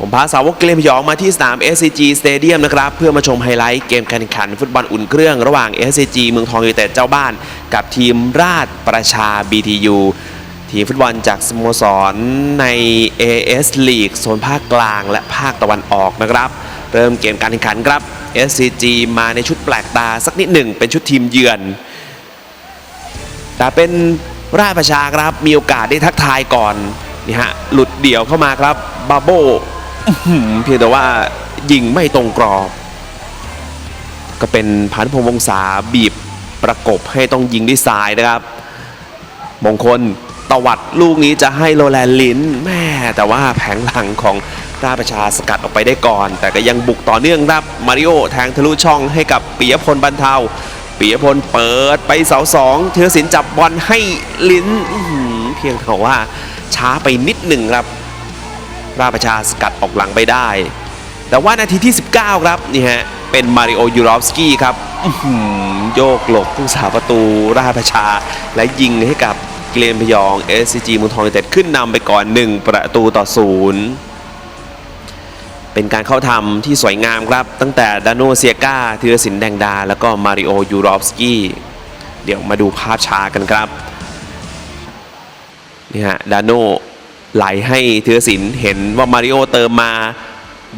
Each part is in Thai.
ผมพาสาวกเกรมพยองมาที่สนาม SCG Stadium นะครับ เพื่อมาชมไฮไลท์เกมการแข่งขันฟุตบอลอุ่นเครื่องระหว่าง SCG เมืองทองยูไนเต็ดเจ้าบ้าน กับทีมราชประชา BTU ทีมฟุตบอลจากสโมสรใน AS League โซนภาคกลางและภาคตะวันออกนะครับ เริ่มเกมการแข่งขันครับ SCG มาในชุดแปลกตาสักนิดหนึ่งเป็นชุดทีมเยือน แต่เป็นราชประชาครับมีโอกาสได้ทักทายก่อนนี่ฮะหลุดเดี่ยวเข้ามาครับบาโบ เพียงแต่ว่ายิงไม่ตรงกรอบ ก็เป็นพันพงษ์วงศาบีบประกบให้ต้องยิงด้วยซ้ายนะครับ มงคลตวัดลูกนี้จะให้โรแลนลินแม่แต่ว่าแผงหลังของราชประชาสกัดออกไปได้ก่อน แต่ก็ยังบุกต่อเนื่องครับมาริโอแทงทะลุช่องให้กับปิยพลบรรเทาปิยพลเปิดไปเสาสองเทอศินจับบอลให้ลินเพียงแต่ว่าช้าไปนิดหนึ่งครับ ราชประชาสกัดออกหลังไปได้ แต่ว่านาทีที่ 19 ครับนี่ฮะเป็นมาริโอยูรอฟสกี้ครับโยกหลบผู้สาประตูราชประชา และยิงให้กับเกรมพยอง SCG มืองทองยูเต็ดขึ้นนำไปก่อน 1 ประตูต่อศูนย์เป็นการเข้าทำที่สวยงามครับ ตั้งแต่ดานโนเซียกาธีรศินแดงดา แล้วก็มาริโอยูรอฟสกี้เดี๋ยวมาดูภาพช้ากันครับนี่ฮะดานโน ไหลให้เทือศิลเห็นว่ามาริโอเติมมา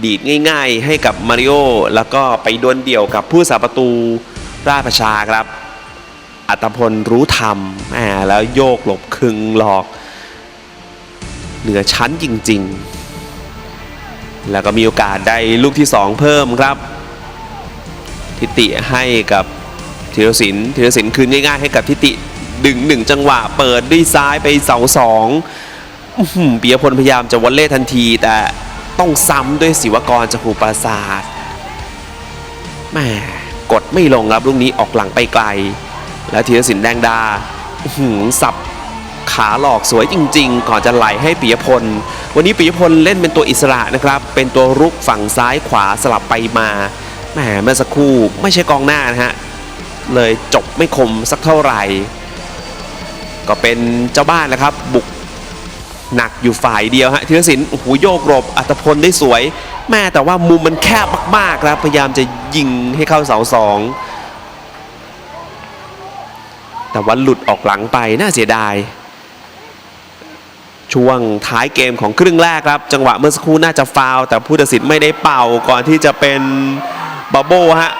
ดีดง่าย ๆ ให้กับมาริโอแล้วก็ไปดวลเดี่ยวกับผู้สาประตูราชประชาครับ อัตพลรู้ธรรมอ่าแล้วโยกหลบคึงหลอก เหนือชั้นจริง ๆ แล้วก็มีโอกาสได้ลูกที่ 2 เพิ่มครับ ทิติให้กับธีรศิลป์ธีรศิลป์คืนง่ายๆให้กับทิติดึงหนึ่งจังหวะเปิดด้วยซ้ายไปเสาสอง ปียพลพยายามจะวอลเล่ทันที แต่ต้องซ้ำด้วยศิวกรจากภูปราศาสตร์แม่กดไม่ลงครับลูกนี้ออกหลังไปไกล และธีรสินแดงดาหืสับขาหลอกสวยจริง ๆ ก่อนจะไหลให้ปิยพล วันนี้ปิยพลเล่นเป็นตัวอิสระนะครับ เป็นตัวรุกฝั่งซ้ายขวาสลับไปมาแหมเมื่อสักครู่ไม่ใช่กองหน้านะฮะ เลยจบไม่คมสักเท่าไหร่ ก็เป็นเจ้าบ้านนะครับ บุก หนักอยู่ฝ่ายเดียวฮะธีรศิลป์โอ้โหโยกหลบอัตพลได้สวย แม่แต่ว่ามุมมันแคบมากๆครับพยายามจะยิงให้เข้าเสาสองแต่ว่าหลุดออกหลังไปน่าเสียดาย ช่วงท้ายเกมของครึ่งแรกครับ จังหวะเมื่อสักครู่น่าจะฟาวแต่ผู้ตัดสินไม่ได้เป่าก่อนที่จะเป็นบับโบฮะ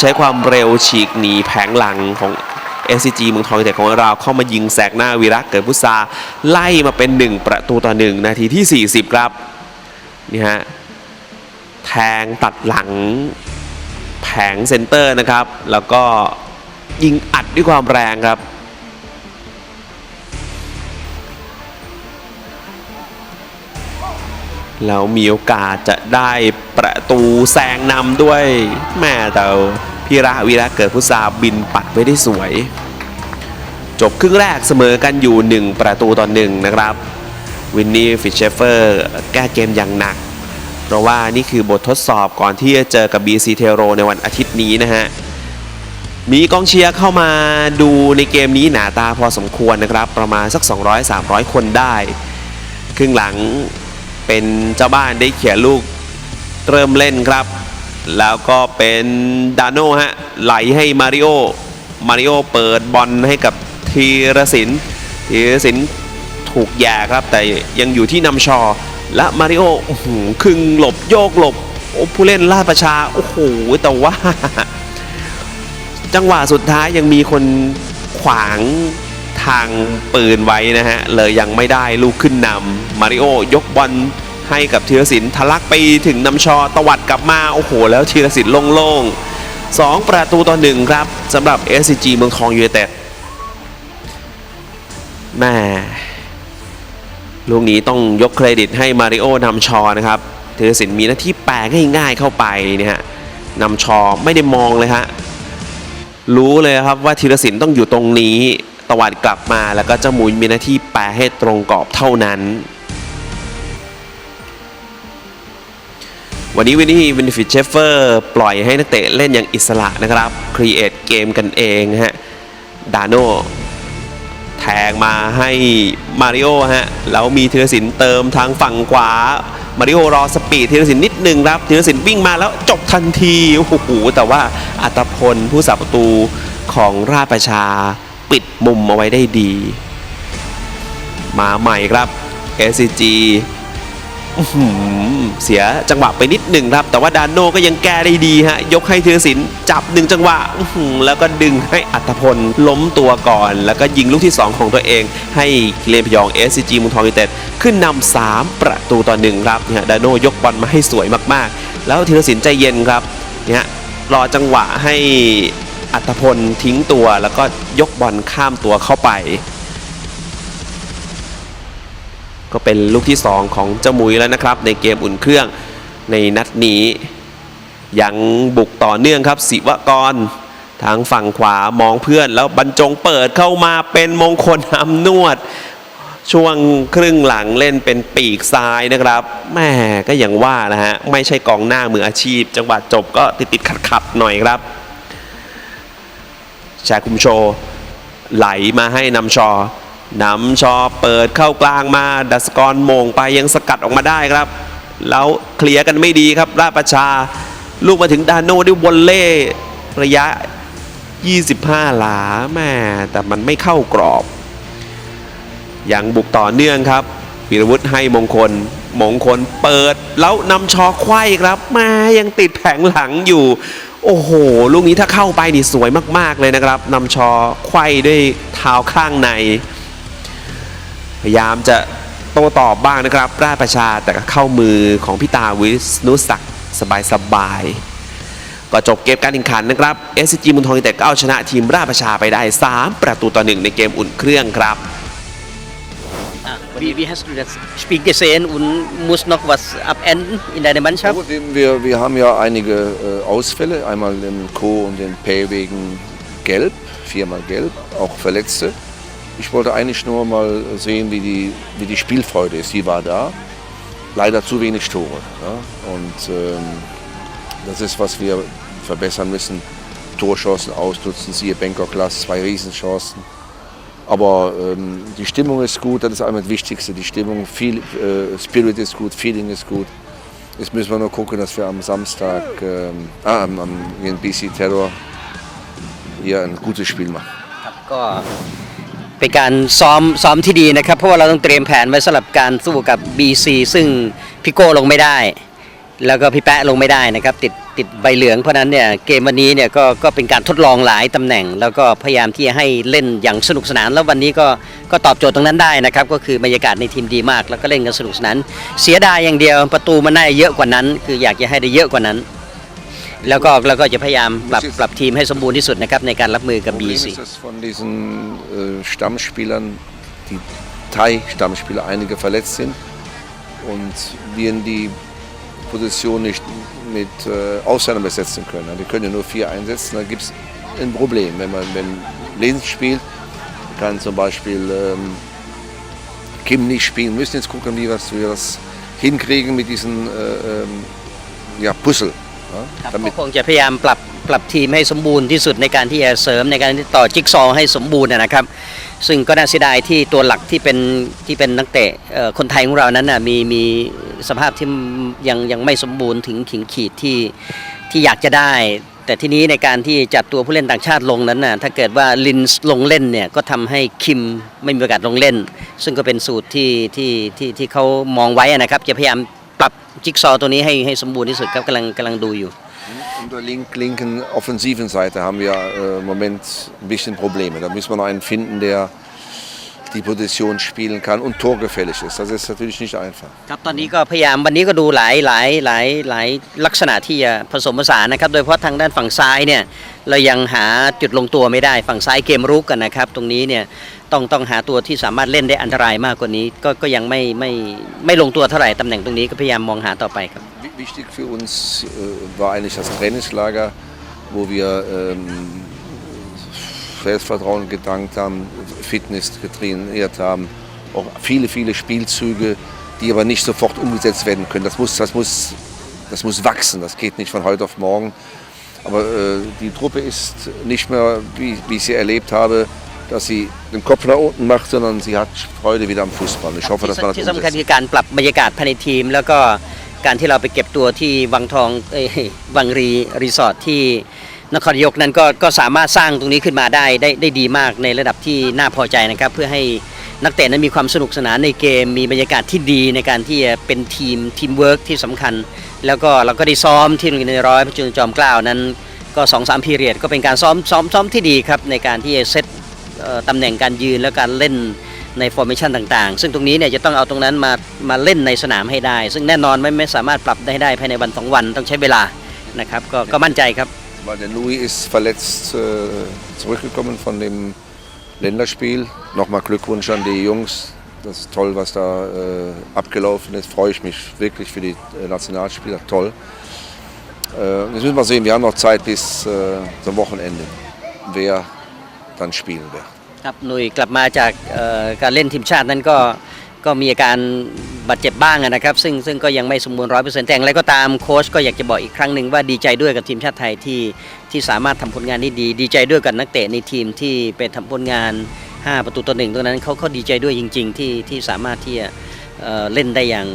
ใช้ความเร็วฉีกหนีแผงหลังของ SCG เมืองทองยูเต็ดของเราเข้ามายิงแสกหน้าวีระเกิดพุทราไล่มาเป็น 1 ประตูต่อ 1 นาทีที่ 40 ครับนี่ฮะแทงตัดหลังแผงเซนเตอร์นะครับ แล้วก็ยิงอัดด้วยความแรงครับแล้วมีโอกาสจะได้ประตูแซงนำด้วย แม่แต่ พีระวีระเกิดพุทราบินปัดไว้ได้สวย จบครึ่งแรกเสมอกันอยู่ 1 ประตูต่อหนึ่งนะครับวินนี่ฟิชเชฟเฟอร์แก้เกมอย่างหนัก เพราะว่านี่คือบททดสอบก่อนที่จะเจอกับ BC t e r o ในวันอาทิตย์นี้นะฮะมีกองเชียร์เข้ามาดูในเกมนี้หนาตาพอสมควรนะครับ ประมาณสัก 200-300 คนได้ ครึ่งหลังเป็นเจ้าบ้านได้เขียนลูกเริ่มเล่นครับ แล้วก็เป็นดานโน่ฮะไหลให้มาริโอมาริโอเปิดบอลให้กับธีรศินธีรศินถูกแย่ครับ แต่ยังอยู่ที่นำชอ และมาริโออื้อหือครึ่งหลบโยกหลบโอ้ผู้เล่นลาดประชา โอ้โห แต่ว่า จังหวะสุดท้ายยังมีคนขวางทางปืนไว้นะฮะ เลยยังไม่ได้ลูกขึ้นนำมาริโอยกบอล ให้กับธีรศิลป์ทะลักไปถึงนำชอตวัดกลับมา โอ้โห แล้วธีรศิลป์โล่งๆ2ประตูต่อหนึ่งครับสำหรับ SCG เมืองทองยูไนเต็ดแม่ลูกนี้ต้องยกเครดิตให้มาริโอนำชอนะครับธีรศิลป์มีหน้าที่แปลง่ายๆเข้าไปเนี่ยฮะนำชอไม่ได้มองเลยฮะรู้เลยครับว่าธีรศิลป์ต้องอยู่ตรงนี้ ตวัดกลับมาแล้วก็เจ้าหมุนมีหน้าที่แปลให้ตรงกรอบเท่านั้น วันนี้วินนี่วินฟิตเชฟเฟอร์ปล่อยให้นักเตะเล่นอย่างอิสระนะครับครีเอทเกมกันเองฮะดาโนแทงมาให้มาริโอฮะแล้วมีธีรศิลป์เติมทางฝั่งขวามาริโอรอสปีดธีรศิลป์นิดนึงครับธีรศิลป์วิ่งมาแล้วจบทันทีโอ้โหแต่ว่าอัตพลผู้สับประตูของราชประชาปิดมุมเอาไว้ได้ดี มาใหม่ครับ SCG อื้อหือเสียจังหวะไปนิดหนึ่งครับ แต่ว่าดานโนก็ยังแก้ได้ดีฮะ ยกให้ธีรศิลป์จับหนึ่งจังหวะอื้อหือแล้วก็ดึงให้อัตพลล้มตัวก่อน แล้วก็ยิงลูกที่ 2 ของตัวเอง ให้กิเลนพยอง SCG เมุงทองยูเต็ดขึ้นนำ3ประตูต่อหนึ่งครับเนี่ยดานโนยกบอลมาให้สวยมากๆ แล้วธีรศิลป์ใจเย็นครับเนี่ยรอจังหวะให้อัตพลทิ้งตัวแล้วก็ยกบอลข้ามตัวเข้าไป ก็เป็นลูกที่ 2 ของเจ้ามุยแล้วนะครับ ในเกมอุ่นเครื่องในนัดนี้ ยังบุกต่อเนื่องครับศิวกรทางฝั่งขวามองเพื่อน แล้วบรรจงเปิดเข้ามาเป็นมงคลอำนวด ช่วงครึ่งหลังเล่นเป็นปีกซ้ายนะครับแม่ก็อย่างว่านะฮะ ไม่ใช่กองหน้ามืออาชีพ จังหวะจบก็ติดติดขัดขัดหน่อยครับแชร์คุมโชว์ไหลมาให้นำชอ นำชอเปิดเข้ากลางมา ดัสกรมงไปยังสกัดออกมาได้ครับ แล้วเคลียร์กันไม่ดีครับ ราประชา ลูกมาถึงดานโน่ด้วยวอลเล่ระยะ 25 หลาแม่แต่มันไม่เข้ากรอบอยังบุกต่อเนื่องครับวีรวุฒิให้มงคล มงคลเปิด แล้วนำชอไขว้ครับแมายังติดแผงหลังอยู่ โอ้โห ลูกนี้ถ้าเข้าไปนี่สวยมาก ๆ เลยนะครับนำชอไขว้ด้วยเท้าข้างใน พยายามจะโต้ตอบบ้างนะครับ ราชประชาแต่ก็เข้ามือของพิตาวิสนุศักดิ์สบายๆก็จบเกมการแข่งขันนะครับ SCG มุนทองยูไนเต็ดก็เอาชนะทีมราชประชาไปได้ 3 ประตูต่อหนึ่งในเกมอุ่นเครื่องครับ Ah, wie, wie hast du das Spiel gesehen und muss noch was abenden in deiner Mannschaft? Gut, wir, wir haben ja einige äh, Ausfälle, einmal den Co und den P wegen Gelb, viermal Gelb, auch Verletzte. Ich wollte eigentlich nur mal sehen, wie die, wie die Spielfreude ist. Die war da. Leider zu wenig Tore. Ja? Und ähm, das ist, was wir verbessern müssen. Torchancen ausnutzen, siehe Bangkok Glass, zwei Riesenchancen. Aber ähm, die Stimmung ist gut, das ist einmal das Wichtigste. Die Stimmung, viel, äh, Spirit ist gut, Feeling ist gut. Jetzt müssen wir nur gucken, dass wir am Samstag, ähm, ah, am, am BC Terror hier ein gutes Spiel machen. เป็นการซ้อมซ้อมที่ดีนะครับ เพราะว่าเราต้องเตรียมแผนไว้สำหรับการสู้กับ BC ซึ่งพี่โก้ลงไม่ได้ แล้วก็พี่แปะลงไม่ได้นะครับ ติดติดใบเหลืองเพราะฉะนั้นเนี่ยเกมวันนี้เนี่ยก็ก็เป็นการทดลองหลายตำแหน่ง แล้วก็พยายามที่จะให้เล่นอย่างสนุกสนาน แล้ววันนี้ก็ก็ตอบโจทย์ตรงนั้นได้นะครับ ก็คือบรรยากาศในทีมดีมาก แล้วก็เล่นกันสนุกสนาน เสียดายอย่างเดียวประตูมันน่าจะเยอะกว่านั้น คืออยากจะให้ได้เยอะกว่านั้น แล้วก็แล้วก็จะพยายามปรับปรับทีมให้สมบูรณ์ที่สุดนะครับในการรับมือกับ Problem BC ist, dass von diesen äh, Stammspielern, die Thai-Stammspieler, einige verletzt sind und wir in die Position nicht mit äh, Ausländern besetzen können. Wir können ja nur vier einsetzen, dann gibt es ein Problem. Wenn man wenn Lens spielt, kann zum Beispiel ähm, Kim nicht spielen. Wir müssen jetzt gucken, wie wir das, wie wir das hinkriegen mit diesen äh, ähm, ja, Puzzle. ครับ Ja, ก็ damit คงจะพยายามปรับปรับทีมให้สมบูรณ์ที่สุดในการที่จะเสริมในการที่ต่อจิ๊กซอว์ให้สมบูรณ์นะครับ ซึ่งก็น่าเสียดายที่ตัวหลักที่เป็นที่เป็นนักเตะเอ่อคนไทยของเรานั้นน่ะมีมีสภาพที่ยังยังไม่สมบูรณ์ถึงถึงขีดที่ที่อยากจะได้ แต่ทีนี้ในการที่จัดตัวผู้เล่นต่างชาติลงนั้นน่ะถ้าเกิดว่าลินส์ลงเล่นเนี่ยก็ทำให้คิมไม่มีโอกาสลงเล่น ซึ่งก็เป็นสูตรที่ที่ที่ที่เขามองไว้นะครับจะพยายามปรับ จิ๊กซอตัวนี้ให้ให้สมบูรณ์ที่สุดครับกำลังกำลังดูอยู่ In der link, linken offensiven Seite haben wir äh, im Moment ein bisschen Probleme. Da müssen wir noch einen finden, der die Position spielen kann und torgefällig ist. Das ist natürlich nicht einfach. ครับตอนนี้ก็พยายามวันนี้ก็ดูหลายหลายหลายหลายลักษณะที่จะผสมผสานนะครับ โดยเฉพาะทางด้านฝั่งซ้ายเนี่ยเรายังหาจุดลงตัวไม่ได้ฝั่งซ้ายเกมรุกกันนะครับ ตรงนี้เนี่ยต้องต้องหาตัวที่สามารถเล่นได้อันตรายมากกว่านี้ ก็ก็ยังไม่ไม่ไม่ลงตัวเท่าไหร่ตำแหน่งตรงนี้ก็พยายามมองหาต่อไปครับ Wi- Wichtig für uns äh, war eigentlich das Trainingslager, wo wir ähm, Selbstvertrauen gedankt haben, Fitness getrainiert haben, auch viele, viele Spielzüge, die aber nicht sofort umgesetzt werden können. Das muss, das muss, das muss wachsen, das geht nicht von heute auf morgen. Aber äh, die Truppe ist nicht mehr, wie, wie ich sie erlebt habe, dass sie den Kopf nach unten macht, sondern sie hat Freude wieder am Fußball. Ich hoffe, dass man das ที่สำคัญ umsetzt. คือการปรับบรรยากาศภายในทีม แล้วก็การที่เราไปเก็บตัวที่วังทองเอ้ยวังรีรีสอร์ทที่ นครนายกนั้นก็ก็สามารถสร้างตรงนี้ขึ้นมาได้ได้ได้ดีมากในระดับที่น่าพอใจนะครับ เพื่อให้นักเตะนั้นมีความสนุกสนานในเกมมีบรรยากาศที่ดีในการที่จะเป็นทีมทีมเวิร์กที่สำคัญ แล้วก็เราก็ได้ซ้อมที่โรงเรียนในร้อยพระจุลจอมเกล้านั้น ก็2องสามพีเรียดก็เป็นการซ้อมซ้อมซ้อมที่ดีครับในการที่จะเซตตำแหน่งการยืนและการเล่นในฟอร์เมชันต่างๆ ซึ่งตรงนี้เนี่ยจะต้องเอาตรงนั้นมามาเล่นในสนามให้ได้ ซึ่งแน่นอนไม่ไม่สามารถปรับได้ได้ภายในวันสองวันต้องใช้เวลานะครับก็ก็มั่นใจครับ Weil der Louis ist verletzt äh, zurückgekommen von dem Länderspiel. Nochmal Glückwunsch an die Jungs. Das ist toll, was da äh, abgelaufen ist. Freue ich mich wirklich für die äh, Nationalspieler. Toll. Äh, jetzt müssen wir sehen, wir haben noch Zeit bis äh, zum Wochenende, wer dann spielen wird. ครับหนุ่ยกลับมาจากเอ่อการเล่นทีมชาตินั้นก็ ก็มีอาการบาดเจ็บบ้างนะครับ ซึ่งซึ่งก็ยังไม่สมบูรณ์ร้อยเปอร์เซ็นต์แต่อย่างไรก็ตามโค้ชก็อยากจะบอกอีกครั้งหนึ่งว่าดีใจด้วยกับทีมชาติไทยที่ที่สามารถทำผลงานได้ดี ดีใจด้วยกับนักเตะในทีมที่ไปทำผลงาน 5 ประตูต่อหนึ่งตรงนั้นเขาเขาดีใจด้วยจริง ๆ ที่ที่สามารถที่จะเล่นได้อย่าง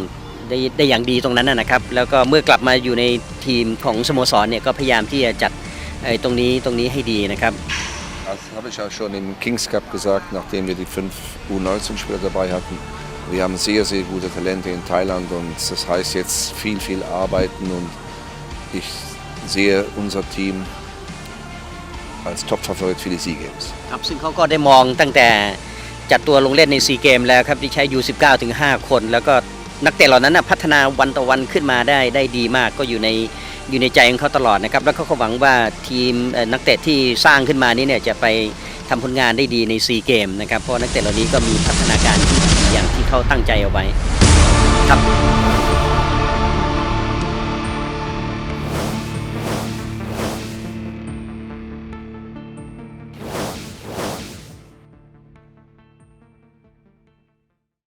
ได้ได้อย่างดีตรงนั้นนะครับ แล้วก็เมื่อกลับมาอยู่ในทีมของสโมสรเนี่ยก็พยายามที่จะจัดเอ่อตรงนี้ตรงนี้ให้ดีนะครับ Das habe ich ja schon im Kings Cup gesagt, nachdem wir die fünf U19-Spieler dabei hatten. Wir haben sehr, sehr gute Talente in Thailand und das heißt jetzt viel, viel arbeiten und ich sehe unser Team als Top-Favorit für die Sea Games. ครับซึ่งเขาก็ได้มองตั้งแต่จัดตัวลงเล่นในซีเกมแล้วครับที่ใช้ U19 ถึง 5 คน แล้วก็นักเตะเหล่านั้นนะพัฒนาวันต่อวันขึ้นมาได้ได้ดีมากก็อยู่ในอยู่ในใจของเขาตลอดนะครับแล้วเขาก็หวังว่าทีมเอ่อนักเตะที่สร้างขึ้นมานี้เนี่ยจะไปทำผลงานได้ดีในซีเกมนะครับเพราะนักเตะเหล่านี้ก็มีพัฒนาการที่ อย่างที่เขาตั้งใจเอาไว้ครับ